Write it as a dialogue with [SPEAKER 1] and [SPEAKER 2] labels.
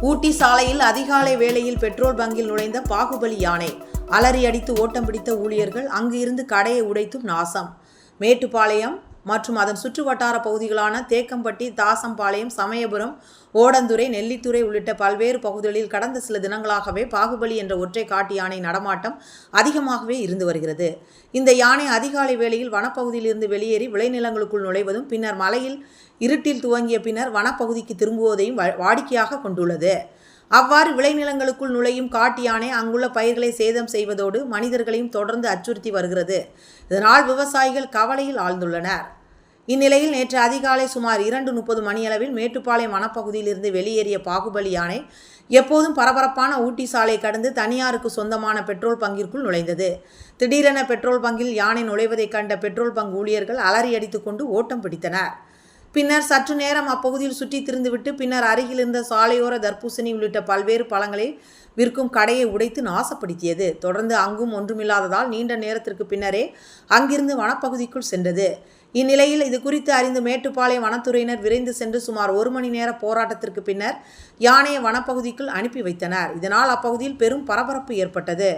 [SPEAKER 1] ஊட்டி சாலையில் அதிகாலை வேளையில் பெட்ரோல் பங்கில் நுழைந்த பாகுபலி யானை. அலறி அடித்து ஓட்டம் பிடித்த ஊழியர்கள் அங்கு இருந்து கடையை உடைத்தும் நாசம். மேட்டுப்பாளையம் மற்றும் அதன் சுற்றுவட்டார பகுதிகளான தேக்கம்பட்டி தாசம்பாளையம் சமயபுரம் ஓடந்துறை நெல்லித்துறை உள்ளிட்ட பல்வேறு பகுதிகளில் கடந்த சில தினங்களாகவே பாகுபலி என்ற ஒற்றை காட்டு யானை நடமாட்டம் அதிகமாகவே இருந்து வருகிறது. இந்த யானை அதிகாலை வேளையில் வனப்பகுதியிலிருந்து வெளியேறி விளைநிலங்களுக்குள் நுழைவதும் பின்னர் மலையில் இருட்டில் துவங்கிய பின்னர் வனப்பகுதிக்கு திரும்புவதையும் வாடிக்கையாக கொண்டுள்ளது. அவ்வாறு விளைநிலங்களுக்குள் நுழையும் காட்டு யானை அங்குள்ள பயிர்களை சேதம் செய்வதோடு மனிதர்களையும் தொடர்ந்து அச்சுறுத்தி வருகிறது. இதனால் விவசாயிகள் கவலையில் ஆழ்ந்துள்ளனர். இந்நிலையில் நேற்று அதிகாலை சுமார் இரண்டு முப்பது மணியளவில் மேட்டுப்பாளையம் வனப்பகுதியிலிருந்து வெளியேறிய பாகுபலி யானை எப்போதும் பரபரப்பான ஊட்டி சாலை கடந்து தனியாருக்கு சொந்தமான பெட்ரோல் பங்கிற்குள் நுழைந்தது. திடீரென பெட்ரோல் பங்கில் யானை நுழைவதைக் கண்ட பெட்ரோல் பங்க் ஊழியர்கள் அலறி அடித்துக்கொண்டு ஓட்டம் பிடித்தனர். பின்னர் சற்று நேரம் அப்பகுதியில் சுற்றித் திரிந்துவிட்டு பின்னர் அருகில் இருந்த சாலையோர தர்பூசணி உள்ளிட்ட பல்வேறு பழங்களை விற்கும் கடையை உடைத்து நாசப்படுத்தியது. தொடர்ந்து அங்கும் ஒன்றுமில்லாததால் நீண்ட நேரத்திற்கு பின்னரே அங்கிருந்து வனப்பகுதிக்குள் சென்றது. இந்நிலையில் இது குறித்து அறிந்து மேட்டுப்பாளையம் வனத்துறையினர் விரைந்து சென்று சுமார் ஒரு மணி நேர போராட்டத்திற்கு பின்னர் யானையை வனப்பகுதிக்குள் அனுப்பி வைத்தனர். இதனால் அப்பகுதியில் பெரும் பரபரப்பு ஏற்பட்டது.